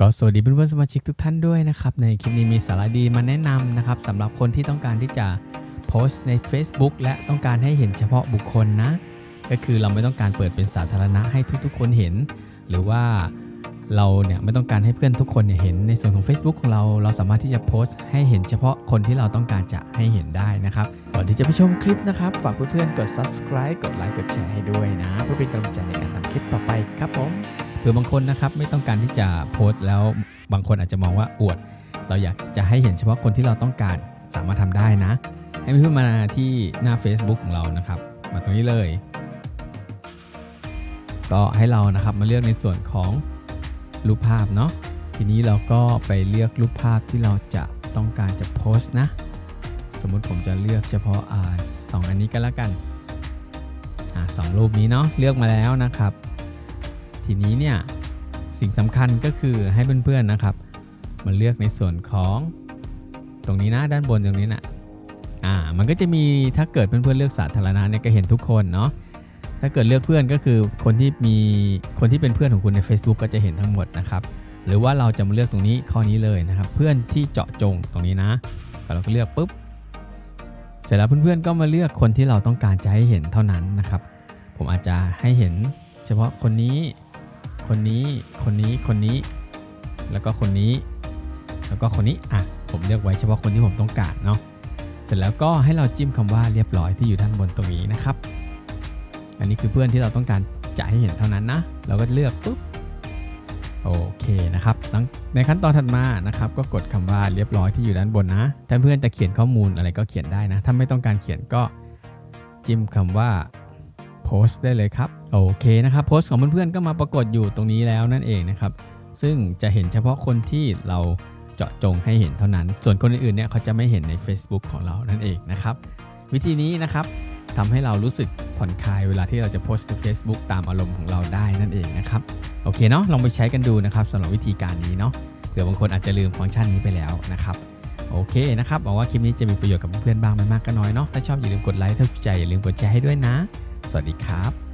ก็สวัสดีเพื่อนๆสมาชิกทุกท่านด้วยนะครับ ในคลิปนี้มีสาระดีมาแนะนำนะครับสำหรับคนที่ต้องการที่จะโพสต์ใน Facebook และต้องการให้เห็นเฉพาะบุคคลนะ ก็คือเราไม่ต้องการเปิดเป็นสาธารณะให้ทุกๆ คนเห็น หรือว่าเราเนี่ยไม่ต้องการให้เพื่อนทุกคนเนี่ยเห็นในส่วนของ Facebook ของเราเราสามารถที่จะโพสต์ให้เห็นเฉพาะคนที่เราต้องการจะให้เห็นได้นะครับก่อนที่จะไปชมคลิปนะครับ ฝากเพื่อนๆกด subscribe กดไลค์กดแชร์ให้ด้วยนะ เพื่อเป็นกำลังใจในการทำคลิปต่อไปครับผม รือบางคนนะครับไม่ต้องการที่จะโพสต์แล้วบางคนอาจจะมองว่าอวด เราอยากจะให้เห็นเฉพาะคนที่เราต้องการสามารถทำได้นะ ให้เพื่อนมาที่หน้า Facebook ของเรานะครับ มาตรงนี้เลย ก็ให้เรานะครับมาเลือกในส่วนของรูปภาพเนาะทีนี้เราก็ไปเลือกรูปภาพที่เราจะต้องการจะโพสต์นะ สมมุติผมจะเลือกเฉพาะอ่าสองอันนี้ก็แล้วกันอ่าสองรูปนี้เนาะเลือกมาแล้วนะครับ ทีนี้เนี่ยสิ่งสำคัญก็คือให้เพื่อนๆนะครับมาเลือกในส่วนของตรงนี้นะด้านบนตรงนี้นะอ่ามันก็จะมีถ้าเกิดเพื่อนๆเลือกสาธารณะเนี่ยก็เห็นทุกคนเนาะถ้าเกิดเลือกเพื่อนก็คือคนที่มีคนที่เป็นเพื่อนของคุณใน Facebook ก็จะเห็นทั้งหมดนะครับหรือว่าเราจะมาเลือกตรงนี้ข้อนี้เลยนะครับ เพื่อนที่เจาะจงตรงนี้นะเราก็เลือกปุ๊บเสร็จแล้วเพื่อนๆก็มาเลือกคนที่เราต้องการจะให้เห็นเท่านั้นนะครับ ผมอาจจะให้เห็นเฉพาะคนนี้ คนนี้ คนนี้ คนนี้ แล้วก็คนนี้ แล้วก็คนนี้ อะ ผมเลือกไว้เฉพาะคนที่ผมต้องการเนาะ เสร็จแล้วก็ให้เราจิ้มคำว่าเรียบร้อยที่อยู่ด้านบนตรงนี้นะครับ อันนี้คือเพื่อนที่เราต้องการจะให้เห็นเท่านั้นนะ เราก็เลือกปุ๊บ โอเคนะครับ ในขั้นตอนถัดมานะครับ ก็กดคำว่าเรียบร้อยที่อยู่ด้านบนนะ ถ้าเพื่อนจะเขียนข้อมูลอะไรก็เขียนได้นะ ถ้าไม่ต้องการเขียนก็จิ้มคำว่า โพสต์ได้เลยครับ โอเคนะครับโพสต์ของเพื่อนๆก็มาปรากฏอยู่ตรงนี้แล้วนั่นเองนะครับ ซึ่งจะเห็นเฉพาะคนที่เราเจาะจงให้เห็นเท่านั้น ส่วนคนอื่นๆเนี่ยเขาจะไม่เห็นใน Facebook ของเรานั่นเองนะครับ วิธีนี้นะครับทำให้เรารู้สึกผ่อนคลายเวลาที่เราจะโพสต์ใน Facebook ตามอารมณ์ของเราได้นั่นเองนะครับ โอเคเนาะลองไปใช้กันดูนะครับสำหรับวิธีการนี้เนาะเผื่อบางคนอาจจะลืมฟังก์ชันนี้ไปแล้วนะครับโอเคนะครับหวังว่าคลิปนี้จะมีประโยชน์กับเพื่อนๆบ้างไม่มากก็น้อยเนาะถ้าชอบอย่าลืมกดไลค์ถ้าถูกใจอย่าลืมกดแชร์ให้ด้วยนะ สวัสดีครับ